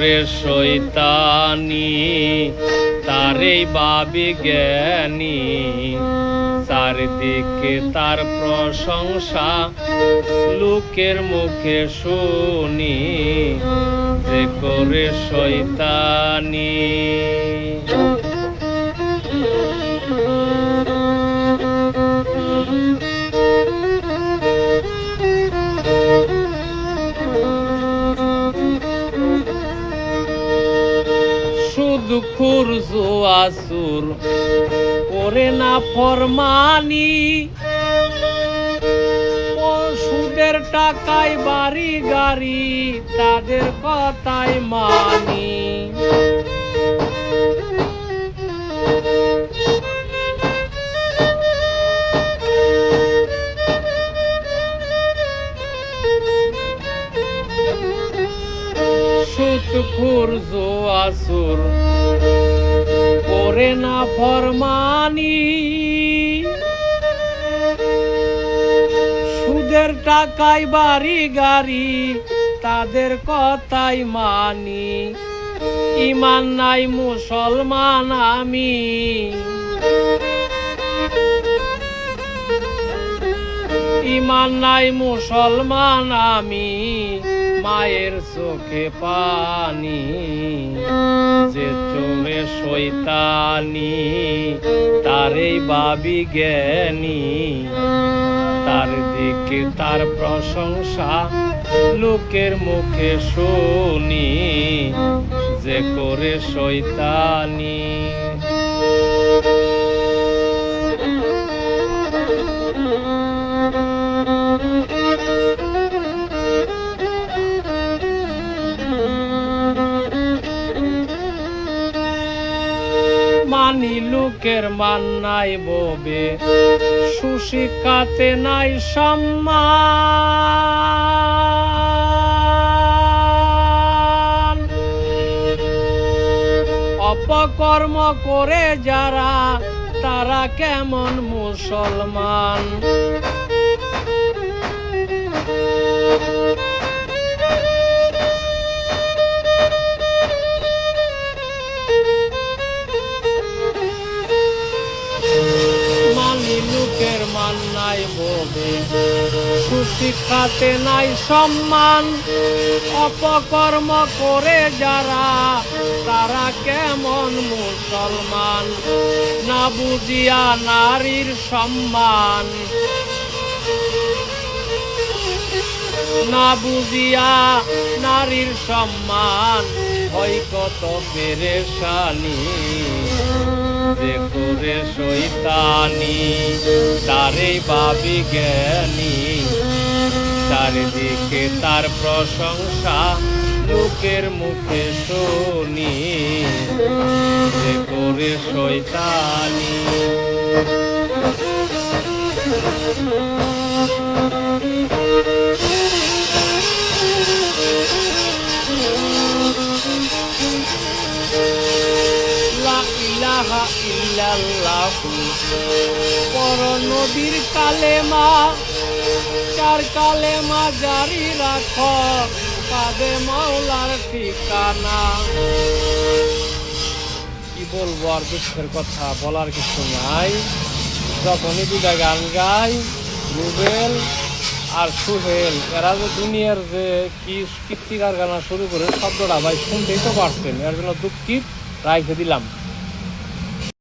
করে শৈতানি তারে বাবি জ্ঞানী। চারিদিকে তার প্রশংসা লোকের মুখে শুনি যে করে শৈতানি আসুর করে না ফরমানি। সুদের টাকায় বাড়ি গাড়ি তাদের কথাই মানি। সুত খুরজু আসুর করে না ফরমানি। সুদের টাকায় বাড়ি গাড়ি, তাদের কথাই মানি। ইমান নাই মুসলমান আমি। ইমান নাই মুসলমান আমি। মায়ের চোখে পানি, যে চলে শৈতানি তারই বাবি জ্ঞানী। তার দিকে তার প্রশংসা লোকের মুখে শুনি, যে করে শৈতানি মানি লোকের মান নাই ববে সুশিক্ষাতে নাই সম্মান। অপকর্ম করে যারা তারা কেমন মুসলমান? সুশিক্ষাতে নাই সম্মান, অপকর্ম করে যারা, তারা কেমন মুসলমান? না বুঝিয়া নারীর সম্মান। না বুঝিয়া নারীর সম্মান, হয় কত পেরেশানি। যে করে শৈতানি তারে বাবি জ্ঞানী। চারিদিকে তার প্রশংসা লোকের মুখে শুনি। যে করে শৈতানি ইলাহা ইল্লাল্লাহু। পর নবীর কালেমা চার কালেমা জারি রাখ পাবে মাওলার ঠিকানা? কি বলব আর দুঃখের কথা, বলার কিছু নাই। যখনই দুটা গান গাই, রুবেল আর সুহেল, এরা যে দুনিয়ার যে কি কীর্তিকার গানা শুরু করে, শব্দটা ভাই শুনতেই তো পারছেন। এর জন্য দুঃখিত রাইখে দিলাম।